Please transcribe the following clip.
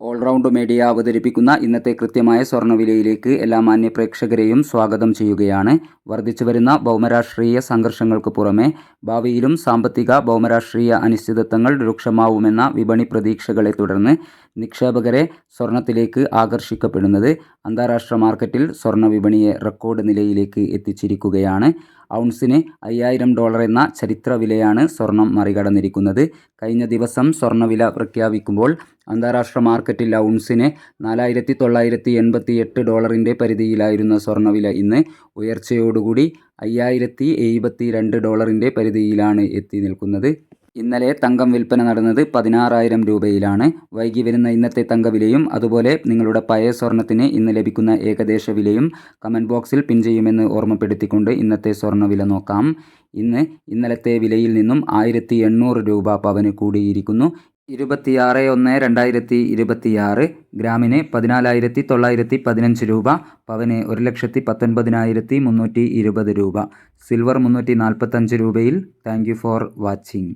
All-round media അവതരിപ്പിക്കുന്ന ഇന്നത്തെ കൃത്യമായ സ്വർണവിലയിലേക്ക് എല്ലാ മാന്യപ്രേക്ഷകരെയും സ്വാഗതം ചെയ്യുകയാണ്. വർദ്ധിച്ചു വരുന്ന ഭൗമരാഷ്ട്രീയ സംഘർഷങ്ങൾക്ക് പുറമെ ഭാവിയിലും സാമ്പത്തിക ഭൗമരാഷ്ട്രീയ അനിശ്ചിതത്വങ്ങൾ രൂക്ഷമാവുമെന്ന വിപണി പ്രതീക്ഷകളെ തുടർന്ന് നിക്ഷേപകരെ സ്വർണത്തിലേക്ക് ആകർഷിക്കപ്പെടുന്നത് അന്താരാഷ്ട്ര മാർക്കറ്റിൽ സ്വർണ വിപണിയെ റെക്കോർഡ് നിലയിലേക്ക് എത്തിച്ചിരിക്കുകയാണ്. ഔൺസിന് അയ്യായിരം ഡോളർ എന്ന ചരിത്ര വിലയാണ് സ്വർണം മറികടന്നിരിക്കുന്നത്. കഴിഞ്ഞ ദിവസം സ്വർണവില പ്രഖ്യാപിക്കുമ്പോൾ അന്താരാഷ്ട്ര മാർക്കറ്റിൽ ഔൺസിന് നാലായിരത്തി തൊള്ളായിരത്തി എൺപത്തി എട്ട് ഡോളറിന്റെ പരിധിയിലായിരുന്ന സ്വർണവില ഇന്ന് ഉയർച്ചയോടുകൂടി അയ്യായിരത്തി എഴുപത്തി രണ്ട് ഡോളറിന്റെ പരിധിയിലാണ് എത്തി നിൽക്കുന്നത്. ഇന്നലെ തങ്കം വിൽപ്പന നടന്നത് പതിനാറായിരം രൂപയിലാണ്. വൈകി വരുന്ന ഇന്നത്തെ തങ്കവിലയും അതുപോലെ നിങ്ങളുടെ പഴയ സ്വർണത്തിന് ഇന്ന് ലഭിക്കുന്ന ഏകദേശ വിലയും കമന്റ് ബോക്സിൽ പിൻ ചെയ്യുമെന്ന് ഓർമ്മപ്പെടുത്തിക്കൊണ്ട് ഇന്നത്തെ സ്വർണവില നോക്കാം. ഇന്ന് ഇന്നലത്തെ വിലയിൽ നിന്നും ആയിരത്തി രൂപ പവന് കൂടിയിരിക്കുന്നു. ഇരുപത്തിയാറ് ഒന്ന് രണ്ടായിരത്തി ഇരുപത്തിയാറ് ഗ്രാമിന് പതിനാലായിരത്തി തൊള്ളായിരത്തി പതിനഞ്ച് രൂപ പവന് ഒരു ലക്ഷത്തി പത്തൊൻപതിനായിരത്തി മുന്നൂറ്റി ഇരുപത് രൂപ. സിൽവർ മുന്നൂറ്റി നാൽപ്പത്തഞ്ച് രൂപയിൽ. Thank you for watching